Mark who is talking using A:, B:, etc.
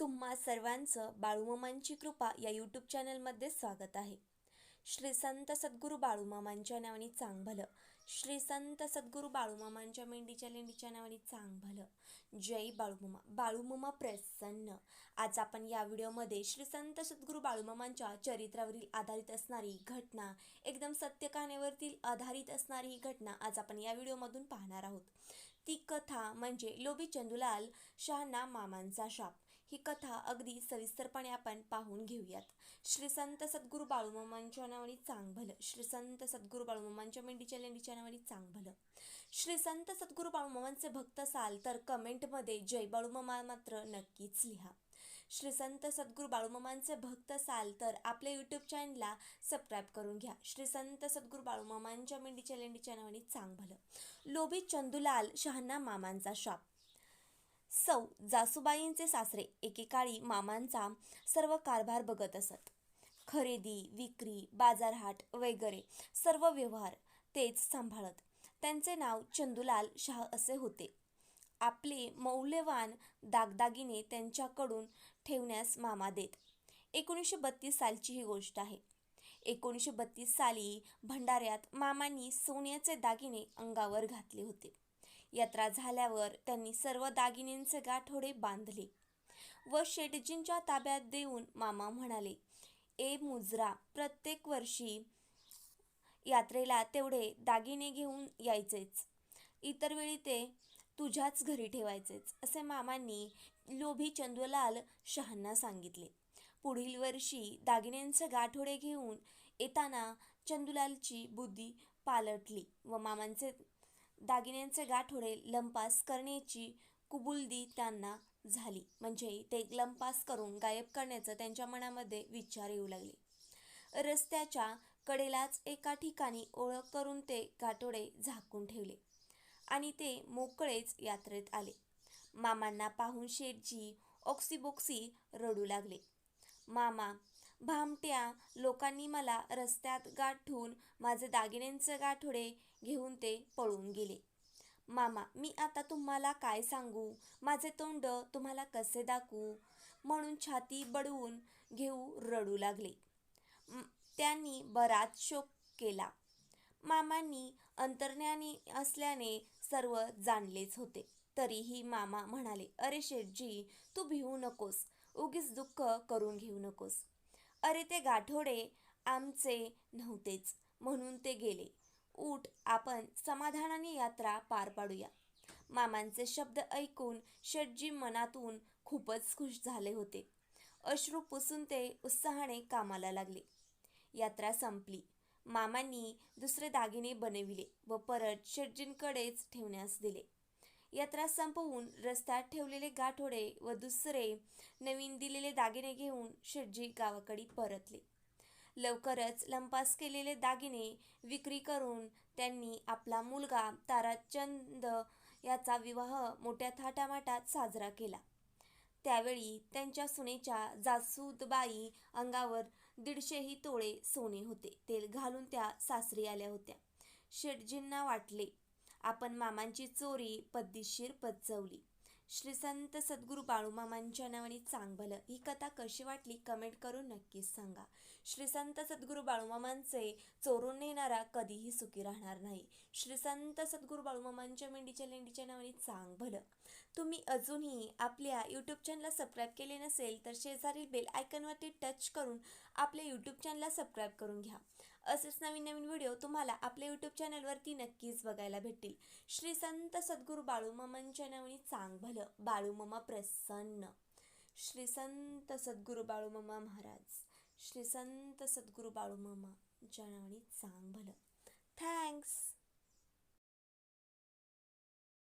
A: तुम्हा सर्वांचं बाळूमामांची कृपा या यूट्यूब चॅनलमध्ये स्वागत आहे. श्री संत सद्गुरू बाळूमामांच्या नावाने चांग भलं श्री संत सद्गुरू बाळूमामांच्या मेंढीच्या लेंडीच्या नावाने चांग भलं जय बाळूमामा. बाळूमामा प्रसन्न. आज आपण या व्हिडिओमध्ये श्री संत सद्गुरू बाळूमामांच्या चरित्रावरील आधारित असणारी घटना एकदम सत्य कहाणीवरतील आधारित असणारी ही घटना आज आपण या व्हिडिओमधून पाहणार आहोत. ती कथा म्हणजे लोभी चंदुलाल शहाना मामांचा शाप. ही कथा अगदी सविस्तरपणे आपण पाहून घेऊयात. श्री संत सद्गुरू बाळूमामांच्या नावाने चांग भलं श्री संत सद्गुरू बाळूमामांच्या मेंढीच्या लेंडीच्या नावाने चांग भलं श्री संत सद्गुरू बाळूमामांचे भक्त असाल तर कमेंटमध्ये जय बाळूमामा मात्र नक्कीच लिहा. श्री संत सद्गुरू बाळूमामांचे भक्त असाल तर आपल्या यूट्यूब चॅनलला सबस्क्राईब करून घ्या. श्री संत सद्गुरू बाळूमामांच्या मेंढीच्या लेंडीच्या नावाने चांग भलं लोभी चंदुलाल शहाना मामांचा शाप सौ जासूबाईंचे सासरे एकेकाळी मामांचा सर्व कारभार बघत असत. खरेदी विक्री बाजारहाट वगैरे सर्व व्यवहार तेच सांभाळत. त्यांचे नाव चंदुलाल शाह असे होते. आपले मौल्यवान दागदागिने त्यांच्याकडून ठेवण्यास मामा देत. एकोणीसशे बत्तीस सालची ही गोष्ट आहे. एकोणीसशे बत्तीस साली भंडाऱ्यात मामांनी सोन्याचे दागिने अंगावर घातले होते. यात्रा झाल्यावर त्यांनी सर्व दागिन्यांचे गाठोडे बांधले व शेटजींच्या ताब्यात देऊन मामा म्हणाले ए मुजरा प्रत्येक वर्षी यात्रेला तेवढे दागिने घेऊन यायचेच. इतर वेळी ते तुझ्याच घरी ठेवायचेच असे मामांनी लोभी चंदुलाल शहांना सांगितले. पुढील वर्षी दागिन्यांचे गाठोडे घेऊन येताना चंदुलालची बुद्धी पालटली व मामांचे दागिन्यांचे गाठोडे लंपास करण्याची कुबुलदी त्यांना झाली. म्हणजे ते लंपास करून गायब करण्याचं त्यांच्या मनामध्ये विचार येऊ लागले. रस्त्याच्या कडेलाच एका ठिकाणी ओळख करून ते गाठोडे झाकून ठेवले आणि ते मोकळेच यात्रेत आले. मामांना पाहून शेठजी ऑक्सीबोक्सी रडू लागले. मामा भामट्या लोकांनी मला रस्त्यात गाठून माझे दागिन्यांचे गाठोडे घेऊन ते पळून गेले. मामा मी आता तुम्हाला काय सांगू? माझे तोंड तुम्हाला कसे दाखवू? म्हणून छाती बडवून घेऊ रडू लागले. त्यांनी बराच शोक केला. मामांनी अंतर्ज्ञानी असल्याने सर्व जाणलेच होते. तरीही मामा म्हणाले अरे शेठजी तू भिवू नकोस. उगीच दुःख करून घेऊ नकोस. अरे ते गाठोडे आमचे नव्हतेच म्हणून ते गेले. उठ आपण समाधानाने यात्रा पार पाडूया. मामांचे शब्द ऐकून शेटजी मनातून खूपच खुश झाले होते. अश्रू पुसून ते उत्साहाने कामाला लागले. यात्रा संपली. मामांनी दुसरे दागिने बनविले व परत शेटजींकडेच ठेवण्यास दिले. यात्रा संपवून रस्त्यात ठेवलेले गाठोडे व दुसरे नवीन दिलेले दागिने घेऊन शेटजी गावाकडे परतले. लवकरच लंपास केलेले दागिने विक्री करून त्यांनी आपला मुलगा ताराचंद याचा विवाह मोठ्या थाटामाटात साजरा केला. त्यावेळी त्यांच्या सुनेच्या जासूदबाई अंगावर दीडशेही तोळे सोने होते. ते घालून त्या सासरी आल्या होत्या. शेटजींना वाटले आपण मामांची चोरी पद्दीशीर पचवली. श्री संत सद्गुरू बाळूमामांच्या नावाने चांग भलं ही कथा कशी वाटली कमेंट करून नक्कीच सांगा. श्री संत सद्गुरू बाळूमामांचे चोरून नेणारा कधीही सुखी राहणार नाही. श्री संत सद्गुरू बाळूमामांच्या मेंढीच्या लेंडीच्या नावाने चांग भलं तुम्ही अजूनही आपल्या यूट्यूब चॅनलला सबस्क्राईब केले नसेल तर शेजारील बेल आयकनवरती टच करून आपल्या यूट्यूब चॅनलला सबस्क्राईब करून घ्या. असेच नवीन नवीन व्हिडिओ तुम्हाला आपल्या यूट्यूब चॅनलवरती नक्कीच बघायला भेटतील. श्री संत सद्गुरू बाळूमामांच्या नावाने चांग भलं बाळूमामा प्रसन्न. श्री संत सद्गुरू बाळूमामा महाराज. श्री संत सद्गुरू बाळूमामा ज्या नावाने चांग भलं. थँक्स